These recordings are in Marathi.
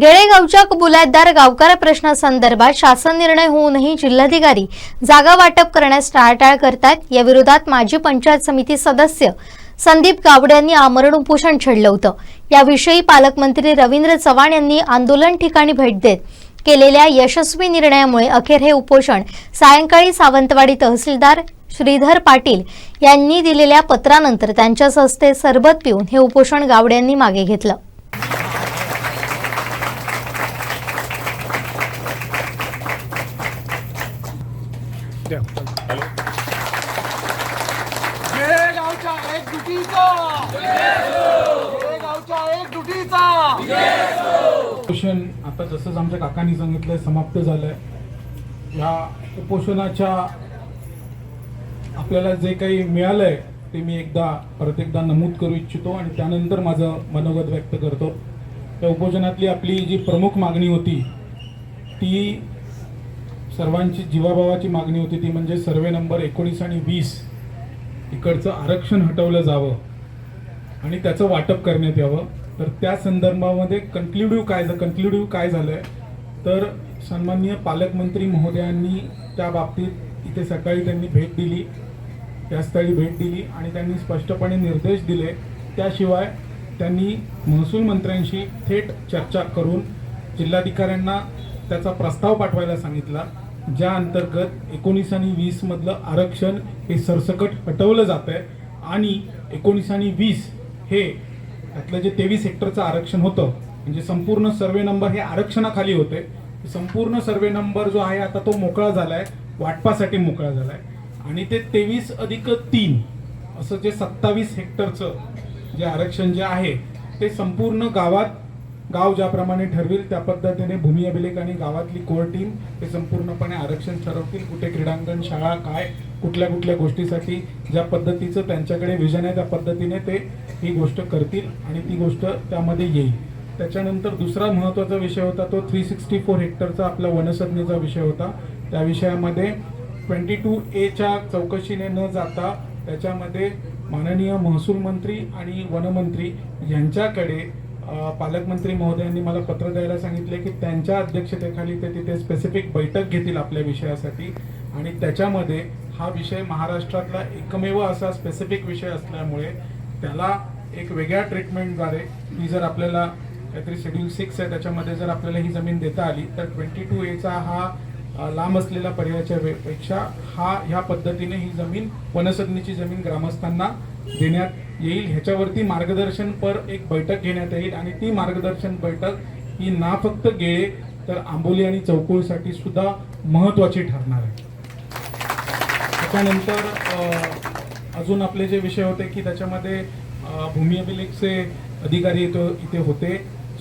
गेळेगावच्या कबुलातदार गावकार प्रश्नासंदर्भात शासन निर्णय होऊनही जिल्हाधिकारी जागा वाटप करण्यास टाळाटाळ करतात या विरोधात माजी पंचायत समिती सदस्य संदीप गावडे यांनी आमरण उपोषण छेडलं होतं. याविषयी पालकमंत्री रवींद्र चव्हाण यांनी आंदोलन ठिकाणी भेट देत केलेल्या यशस्वी निर्णयामुळे अखेर हे उपोषण सायंकाळी सावंतवाडी तहसीलदार श्रीधर पाटील यांनी दिलेल्या पत्रानंतर त्यांच्याच हस्ते सरबत पिऊन हे उपोषण गावडे यांनी मागे घेतलं. गावच्या एक उपोषण आता जसंच आमच्या काकांनी सांगितलंय समाप्त झालंय. या उपोषणाच्या आपल्याला जे काही मिळालंय ते मी एकदा परत एकदा नमूद करू इच्छितो आणि त्यानंतर माझं मनोगत व्यक्त करतो. त्या उपोषणातली आपली जी प्रमुख मागणी होती ती सर्वांची जीवाभावाची मागणी होती ती म्हणजे सर्वे नंबर एकोणीस आणि वीस इकडचं आरक्षण हटवलं जावं आणि त्याचं वाटप करण्यात यावं. तर त्या संदर्भामध्ये कन्क्ल्युडिव्ह काय कन्क्ल्युडिव्ह काय झालं आहे तर सन्माननीय पालकमंत्री महोदयांनी त्या बाबतीत इथे सकाळी त्यांनी भेट दिली. त्या स्थळी भेट दिली आणि त्यांनी स्पष्टपणे निर्देश दिले. त्याशिवाय त्यांनी महसूल मंत्र्यांशी थेट चर्चा करून जिल्हाधिकाऱ्यांना त्याचा प्रस्ताव पाठवायला सांगितला. ज्या अंतर्गत एकोणीस आणि वीसमधलं आरक्षण हे सरसकट हटवलं जात आहे आणि एकोणीस आणि वीस हे त्यातलं जे तेवीस हेक्टरचं आरक्षण होतं म्हणजे संपूर्ण सर्वे नंबर हे आरक्षणाखाली होते. संपूर्ण सर्वे नंबर जो आहे आता तो मोकळा झाला आहे वाटपासाठी मोकळा झाला आहे आणि ते तेवीस अधिक तीन असं जे सत्तावीस हेक्टरचं जे आरक्षण जे आहे ते संपूर्ण गावात गाव ज्याप्रमाणे ठरवेल त्या पद्धतीने भूमी अभिलेख आणि गावातली कोर टीम हे संपूर्णपणे आरक्षण ठरवतील. कुठे क्रीडांगण शाळा काय कुठल्या कुठल्या गोष्टीसाठी ज्या पद्धतीचं त्यांच्याकडे विजन आहे त्या पद्धतीने ते ही गोष्ट करतील आणि ती गोष्ट त्यामध्ये येईल. त्याच्यानंतर दुसरा महत्त्वाचा विषय होता तो थ्री सिक्स्टी फोर हेक्टरचा आपला वनसंज्ञेचा विषय होता. त्या विषयामध्ये ट्वेंटी टू एच्या चौकशीने न जाता त्याच्यामध्ये माननीय महसूल मंत्री आणि वनमंत्री यांच्याकडे पालकमंत्री महोदयांनी मला पत्र द्यायला सांगितले की त्यांच्या अध्यक्षतेखाली ते तिथे स्पेसिफिक बैठक घेतील आपल्या विषयासाठी. आणि त्याच्यामध्ये हा विषय महाराष्ट्रातला एकमेव असा स्पेसिफिक विषय असल्यामुळे त्याला एक वेगळ्या ट्रीटमेंटद्वारे ही जर आपल्याला काहीतरी शेड्यूल सिक्स आहे त्याच्यामध्ये जर आपल्याला ही जमीन देता आली तर ट्वेंटी टू एचा हा लांब असलेल्या पर्यायाच्या वे- पेक्षा हा ह्या पद्धतीने ही जमीन वनसदनीची जमीन ग्रामस्थांना देण्यात येईल. ह्याच्यावरती मार्गदर्शन पर एक बैठक घेण्यात येईल आणि ती मार्गदर्शन बैठक ही ना फक्त गेळे तर आंबोली आणि चौकुळसाठी सुद्धा महत्वाची ठरणार आहे. त्याच्यानंतर अजून आपले जे विषय होते की त्याच्यामध्ये भूमी अभिलेखचे अधिकारी इथं इथे होते.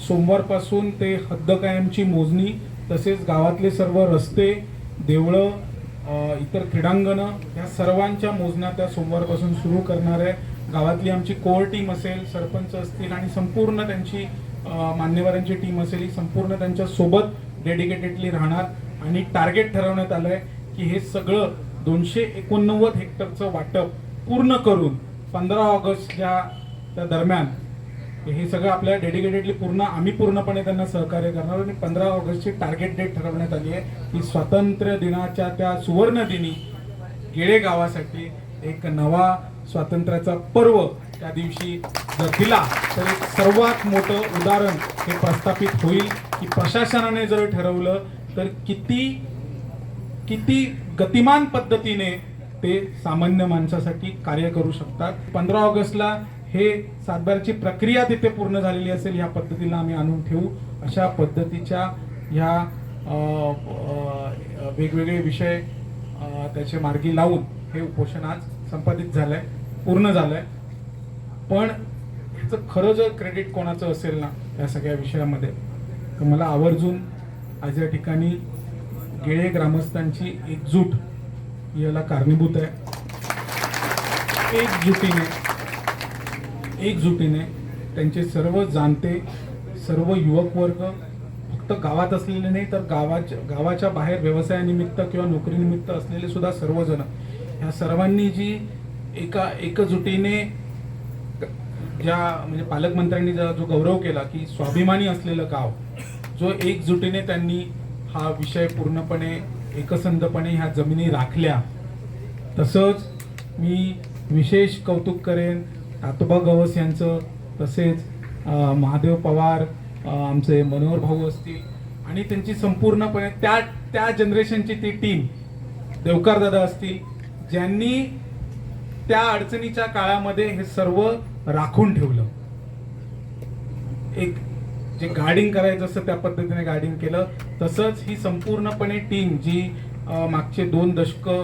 सोमवारपासून ते हद्द कायमची मोजणी तसेच गावातले सर्व रस्ते देवळं इतर क्रीडांगणं या सर्वांच्या मोजण्या त्या सोमवारपासून सुरू करणार आहे. गावातली आमची कोर टीम असेल सरपंच असतील आणि संपूर्ण त्यांची मान्यवरांची टीम असेल ही संपूर्ण त्यांच्यासोबत डेडिकेटेडली राहणार. आणि टार्गेट ठरवण्यात आलं आहे की हे सगळं दोनशे एकोणनव्वद हेक्टरचं वाटप पूर्ण करून पंधरा ऑगस्टच्या त्या दरम्यान हे सगळं आपल्या डेडिकेटेडली पूर्ण आम्ही पूर्णपणे त्यांना सहकार्य करणार आणि पंधरा ऑगस्टची टार्गेट डेट ठरवण्यात आली आहे की स्वातंत्र्य दिनाच्या त्या सुवर्ण दिनी गेळे गावासाठी एक नवा स्वातंत्र्याचा पर्व त्या दिवशी जर दिला तर एक सर्वात मोठं उदाहरण हे प्रस्थापित होईल की प्रशासनाने जर ठरवलं तर किती किती गतिमान पद्धतीने ते सामान्य माणसासाठी कार्य करू शकतात. पंधरा ऑगस्टला हे सातबारची प्रक्रिया तिथे पूर्ण झालेली असेल ह्या पद्धतीला आम्ही आणून ठेवू. अशा पद्धतीच्या ह्या वेगवेगळे विषय त्याचे मार्गी लावून हे उपोषण आज संपादित झालंय पूर्ण झालंय. पण ह्याचं खरं जर क्रेडिट कोणाचं असेल ना या सगळ्या विषयामध्ये तर मला आवर्जून आज या ठिकाणी गेळे ग्रामस्थांची एकजूट याला कारणीभूत आहे. एकजुटीने एकजुटीने त्यांचे सर्व जाणते सर्व युवक वर्ग फक्त गावात असलेले नाही तर गावाच्या गावाच्या बाहेर व्यवसायानिमित्त किंवा नोकरीनिमित्त असलेले सुद्धा सर्वजण. ह्या सर्वांनी जी एका एकजुटीने ज्या म्हणजे पालकमंत्र्यांनी ज्या जो गौरव केला की स्वाभिमानी असलेलं गाव जो एकजुटीने त्यांनी हा विषय पूर्णपणे एकसंधपणे ह्या जमिनी राखल्या. तसंच मी विशेष कौतुक करेन तातोबा गवस यांचं तसेच महादेव पवार आमचे मनोहर भाऊ असतील आणि त्यांची संपूर्णपणे त्या त्या जनरेशनची ती टीम देवकार दादा असतील ज्यांनी त्या अडचणीच्या काळामध्ये हे सर्व राखून ठेवलं. एक जे गार्डिंग करायचं असतं त्या पद्धतीने गार्डिंग केलं. तसंच ही संपूर्णपणे टीम जी मागचे दोन दशकं